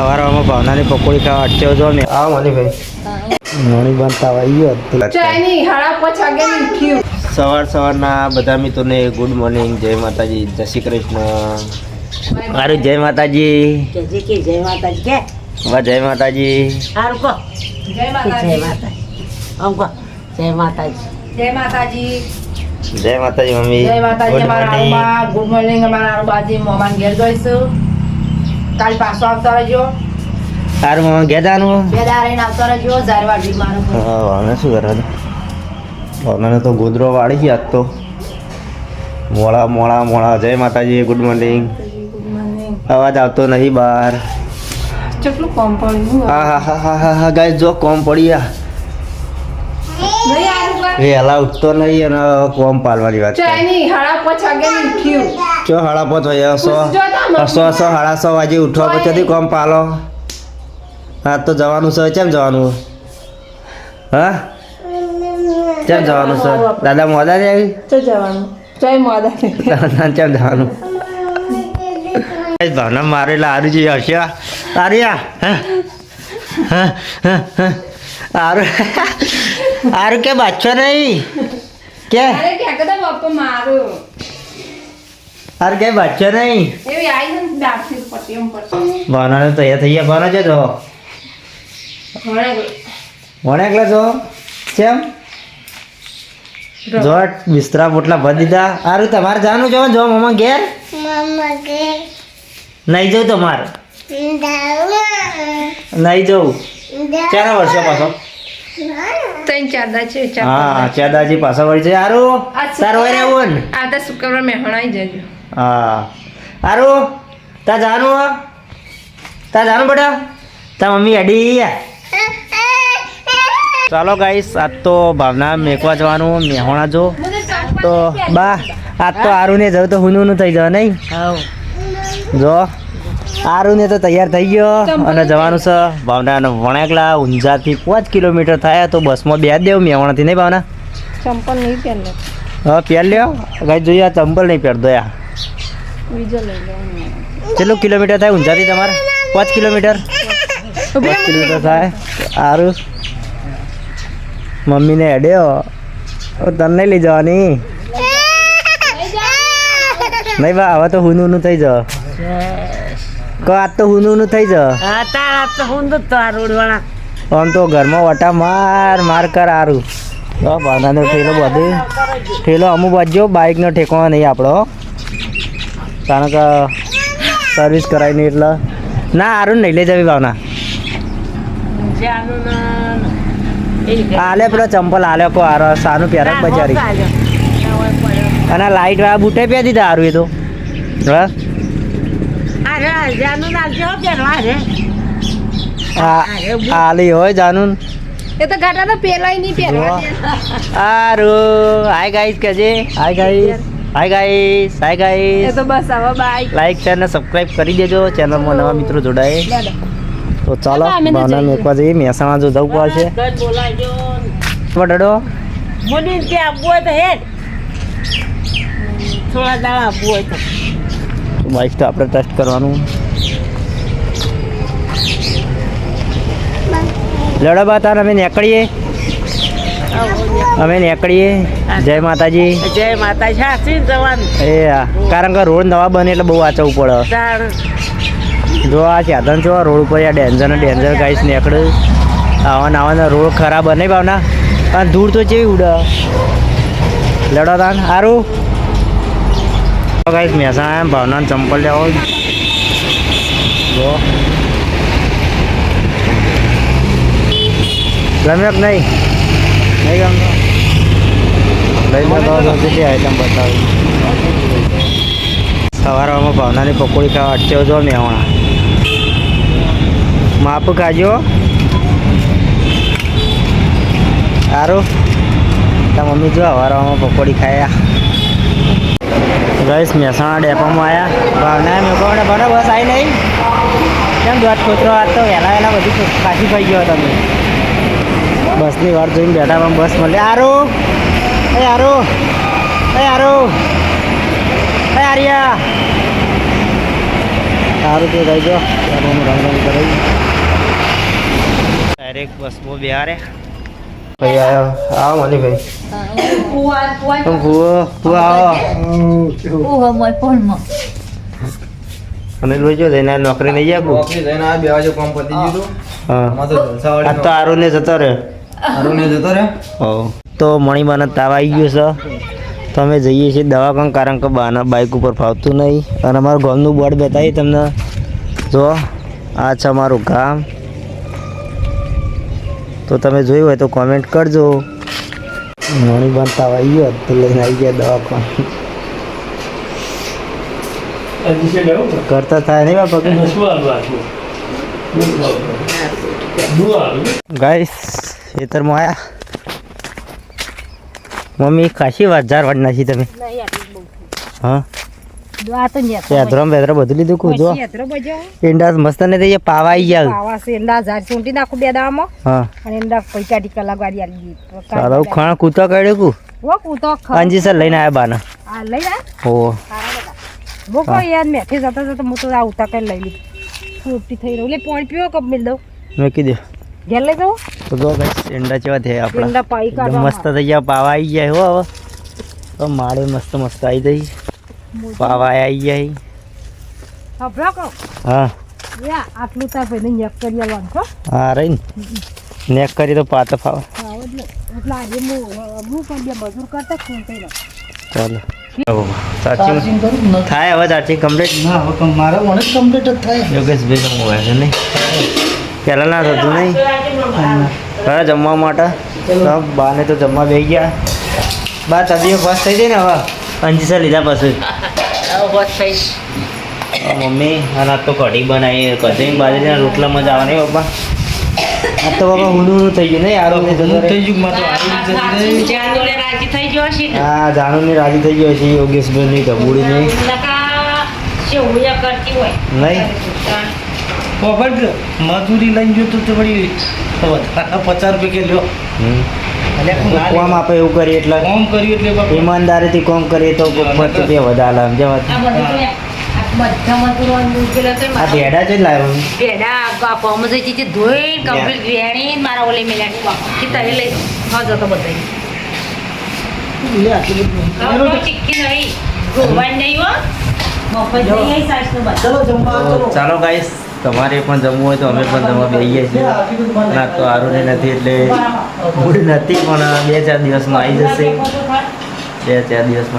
સવારમાં ભાવનાની પકોડી ખાવા અટક્યો છો ને. આવો મનીભાઈ. મોર્નિંગ બનતા આવી ગયો સવાર સવારના બધા મિત્રોને ગુડ મોર્નિંગ જય માતાજી જય શ્રી કૃષ્ણ. મારું જય માતાજી. કે જય માતાજી. જય માતાજી. જય માતાજી. જય માતાજી. જય માતાજી. જય માતાજી મમ્મી. જય માતાજી અમારા ગુડ મોર્નિંગ અમારા બાજી મોમાન ઘેર જઈશું. કાલ પાછો આવતા રહેજો. તારું મામા જવાનું બે રહીને આવતા રહેજો ઝારવાડી મારું હા વાને શું કરે ભાવનાને તો ગોદરો વાળી છે આજ તો. મોળા મોડા મોડા. જય માતાજી ગુડ મોર્નિંગ. અવાજ આવતો નહીં બહાર. કેટલું કોમ પડ્યું? હા હા હા હા હા હા ગાય જો કોમ પડ્યા વહેલા ઉઠતો નહીં અને કોમ પાલવાની વાત કરે. હાડા ચો સાડા પાંચ વાગ્યા સો. સો સો સાડા સો વાગે ઉઠવા પછીથી કોમ પાલો. હા તો જવાનું છે કેમ જવાનું? હા? કેમ જવાનું છે? દાદા મોદા ને આવી? તો જવાનું. જય મોદા દાદા કેમ જવાનું? ભાવના મારે એટલે જે હશે તારી આ આરું હારું કે બાચો નહીં? કે? મારું હારું કે બચ્ચો નહીં? એવી આવી ને દાખી પટ્ટી એમ પટ્ટી ભાવનાને તો તૈયાર થઈ ગયા. ભાવના છે જો ઘણે એકલા છો? કેમ? જો. બિસ્તરા પોટલા ભરી દીધા. સારું તમારે જાનું છો જો મમ્મા ઘેર. નહીં જવું તમારે નહીં જવું. ચાર વર્ષો પાછો? ત્રણ ચાર છે હા ચાદાજી પાછો વળી છે. સારું સારું રહેવું ને? આ તો શુક્રવાર મહેણાઈ જજો. હા. સારું તા જાનું હો? તા જાનું બેટા. તા મમ્મી અડી ચાલો ગાઈસ આજ તો ભાવના મેકવા જવાનું મેહોણા જો. તો બા આજ તો આરું ને જવું તો હુનું થઈ જવા નહીં? જો આરું ને તો તૈયાર થઈ ગયો અને જવાનું છે ભાવના વણાકલા ઊંઝાથી પાંચ કિલોમીટર થાય તો બસમાં બે દેવું મેહોણાથી નહીં ભાવના? ચંપલ નહીં પહેરલે હા પહેર લ્યો. ગાઈ જોઈએ આ ચંપલ નહીં પહેરતો યા બીજો લઈ લો. કેટલું કિલોમીટર થાય ઊંઝાથી તમારે? પાંચ કિલોમીટર? પાંચ કિલોમીટર થાય? સારું. મમ્મીને હેડ્યો. તને નહીં લઈ જવાની? નહીં બા હવે તો હુનું નું થઈ જાવ કો આજ તો હુનું નું થઈ જાવ હા તો હું તો તાર ઉડવાના આમ તો ઘરમાં વટા માર માર કર સારું તો ભાવનાનો ઠેલો બધું. ઠેલો અમુક બાજુ બાઇકનો ઠેકવાનો નહીં આપણો. કારણ કે સર્વિસ કરાવી નહીં એટલે. ના સારું નહીં લઈ જવી ભાવના. આલે પેલો ચંપલ આલે કો આરો સાનું પ્યારા બજારી. અને લાઈટ વાળા બૂટે પહેરી દીધા સારું એ તો. હા અરે જાનું નાખજો પહેરવા રે આ આલી હોય જાનું એ તો ગાટા તો પેલાય નહીં પહેરવા આરું સારું હાય ગાઈસ કેજે? Hi guys hi guys hi એ ગાઈસ તો બસ હવે બાય લાઈક શેર ને સબસ્ક્રાઇબ કરી દેજો ચેનલમાં નવા મિત્રો જોડાય. તો ચાલો ભાવના. મેકવા જઈએ. મહેસાણા જો જવું પડશે. બટાડો મુની કે આપવું હોય તો હેડ થોડા દાડા આપવું હોય તો. બાઈક તો આપણે ટેસ્ટ કરવાનું. લડો બા તાર અમે નીકળીએ. અમે નીકળીએ. જય માતાજી. જય હા સાચી જવાનું. એ કારણ કે રોડ નવા બને એટલે બહુ વાંચવું પડે. જો આ સાધન છો રોડ ઉપર આ ડેન્જર ડેન્જર ગાઈસ નીકળે. આવા આવાના રોડ ખરાબ બને ભાવના. પણ ધૂળ તો ચેવી ઉડે. લડો તાન. સારું ગાઈસ મહેસાણા એમ ભાવના ચંપલ લેવો જો. ગમ્યો કે નહીં? નહીં ગમતો લઈ તો કેટલી આઈટમ બતાવી. સવારમાં ભાવનાની પકોડી ખાવા અટક્યો છો મેહોણા માપ ખાજો. સારું તા મમ્મી જો સવારમાં પકોડી ખાયા. ગઈશ મહેસાણા ડેપોમાં આવ્યા ભાવના મેકોને ભણો બસ આવી નહીં. કેમ દોઢ ખોતરો આજ તો વહેલા વહેલા બધી કાઢી થઈ ગયો તમે બસની વાર જોઈને બેઠા પણ બસ મળે આરો એ આરો એ આરો એ આર્યા સારું તો થઈ ગયો રંગ રંગ કરાવી ડાયરેક્ટ બસમાં બિહારે. ભાઈ આવ્યો આવો મને ભાઈ કુવા. કુવા ભૂવો ભૂવો આવો. ઓહો મોય ફોનમાં. અને રોજો જઈને આ નોકરી નહીં આપું નોકરી જઈને આ બે વાગે કામ પતી ગયું. હા. તો જલસાવાળી આ તો આરો ને જતો રહ્યો. અરુણે જતો રહ્યો. હો તો મણીબાને તાવ આવી ગયો છે. તો અમે જઈએ છીએ દવાખાન કારણ કે બાના બાઇક ઉપર ફાવતું નહીં. અને અમારું ગામનું બોર્ડ બતાવી તમને. જો આ છે અમારું ગામ. તો તમે જોયું હોય તો કોમેન્ટ કરજો. મણીબાન તાવ આવી ગયો તો લઈને આવી ગયા દવાખાન. કરતા થાય નહીં બાપા? ગાઈસ ખેતરમાં આયા. મમ્મી ખાસી વાત ઝાર વાડ નાખી તમે. હા? બધું લીધું કું જો. ઈંડા મસ્ત ને થઈ પાવા ગયા. આવા છે એંડા ઝાડ ચૂંટી નાખું બે દાવામાં હા. અને એંડા પૈસા ટી કલાક વાળી આલી સારો ખાણ કૂતા કાઢ્યું કુ? કૂતો સર લઈને આયા બાના. આ લઈ જા. ઓ બોકો યાર મેથી જતા જતા હું તો આ ઉતા કઈ લઈ લીધું. છૂટી થઈ રહ્યું એટલે પોણી પીવો કપ મિલ દઉં. મેં કીધું. ઘેર લઈ જવું તો જો ભાઈ ઈંડા ચેવા થયા આપણા. ઈંડા પાઈ કાઢવા મસ્ત થઈ ગયા. પાવા આવી જાય હો હવે. તો માળે મસ્ત મસ્ત આવી જઈ પાવા આવી જાય હભરા કો હા. યા આટલું તા ભાઈ નેક કરી આવવાનું છો હા. રઈ નેક કરી તો પાત ફાવે. હા એટલે એટલે આજે હું હું પણ બે મજૂર કરતા છું કઈ ચાલો. થાય હવે ચાર્જિંગ કમ્પ્લીટ ના હવે મારે મને કમ્પ્લીટ જ થાય. યોગેશભાઈ તો મોબાઈલ નહીં. પહેલાં ના થતું નહીં. હા જમવા માટે. બાને તો જમવા બે ગયા. બા તબીઓ બસ થઈ જાય ને હવે? અંજીસા લીધા પછી. બસ થઈ. આ મમ્મી અને આ તો કઢી બનાવી. કઢી બાજરીના રોટલામાં જ આવવાની પપ્પા? આ તો બાબા હું થઈ ગયું નહીં યાર થઈ ગયું મારે તો આવી જ જતી રહી. રાજી થઈ ગયો છે ને? હા જાનુની રાજી થઈ ગયો છે યોગેશભાઈ ની. કબૂડી નહીં હોય નહીં? પોપટ મજૂરી લઈને ગયો તો વળી વધારાના પચાસ રૂપિયા કે લ્યો ના કોમ આપે એવું કરીએ એટલે? કોમ કર્યું એટલે ઈમાનદારીથી કોમ કરીએ તો પચાસ રૂપિયા વધારે જવા મારા ભેડા જ લાવ્યો. પેડા પમ જઈ ધોઈ કમ્પ્લીટ વેણી મારા ઓલે મેલ્યા કે તારી લઈ. હા જતો બધા. ચીક્કી નહીં. નહીં હો. ચાલો ગાઈસ તમારે પણ જમવું હોય તો અમે પણ જમવા બેસીએ છીએ. ના તો આરું નથી એટલે મૂડ નથી પણ બે ચાર દિવસમાં આવી જશે. બે ચાર દિવસમાં